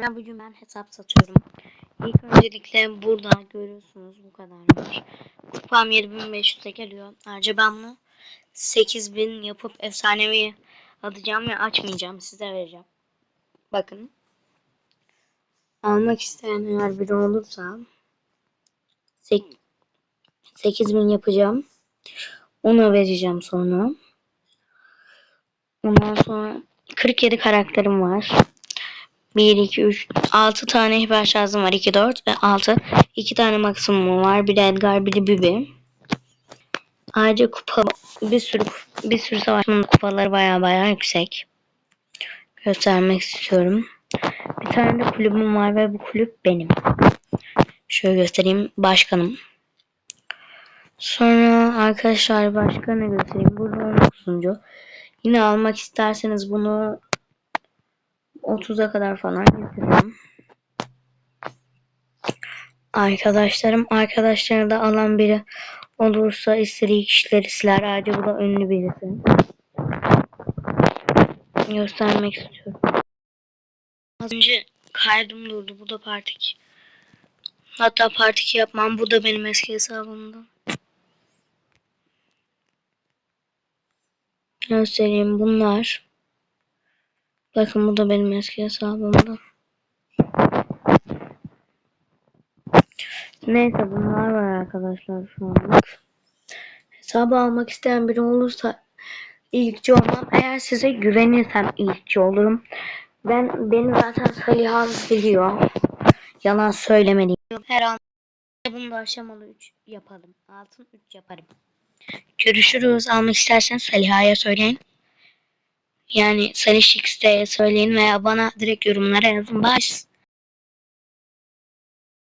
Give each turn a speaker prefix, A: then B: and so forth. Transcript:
A: Ben bugün ben hesap satıyorum. İlk öncelikle burada görüyorsunuz bu kadar var. Kupam 7500'e geliyor. Ayrıca ben bunu 8000 yapıp efsanevi alacağım ve açmayacağım. Size vereceğim. Bakın. Almak isteyen eğer biri olursa 8000 yapacağım. Ona vereceğim sonra. Ondan sonra 47 karakterim var. 1, 2, 3, 6 tane hiper şarjım var. 2, 4 ve 6. 2 tane maksimum var. Biri Edgar, biri Bibi. Ayrıca kupa bir sürü bir sürü savaşmanın kupaları baya baya yüksek. Göstermek istiyorum. Bir tane de kulübüm var ve bu kulüp benim. Şöyle göstereyim. Başkanım. Sonra arkadaşlar başka ne göstereyim? Burada 19. Yine almak isterseniz bunu 30'a kadar falan yapıyorum. Arkadaşlarım arkadaşlarını da alan biri olursa istediği kişileri siler. Ayrıca bu da ünlü birisi. Göstermek istiyorum. Az önce kaydım durdu. Bu da part 2. Hatta part 2 yapmam. Bu da benim eski hesabımda. Göstereyim bunlar. Bakın bu da benim eski hesabımda. Neyse bunlar var arkadaşlar şu anlık. Hesabı almak isteyen biri olursa ilkçi olmam. Eğer size güvenirsem ilkçi olurum. Ben beni zaten Salihan biliyor. Yalan söylemediğim. Her an bunu da aşamalı 3 yapalım. Altın 3 yaparım. Görüşürüz. Almak istersen Saliha'ya söyleyin. Yani Salih X'te söyleyin veya bana direkt yorumlara yazın. Baş.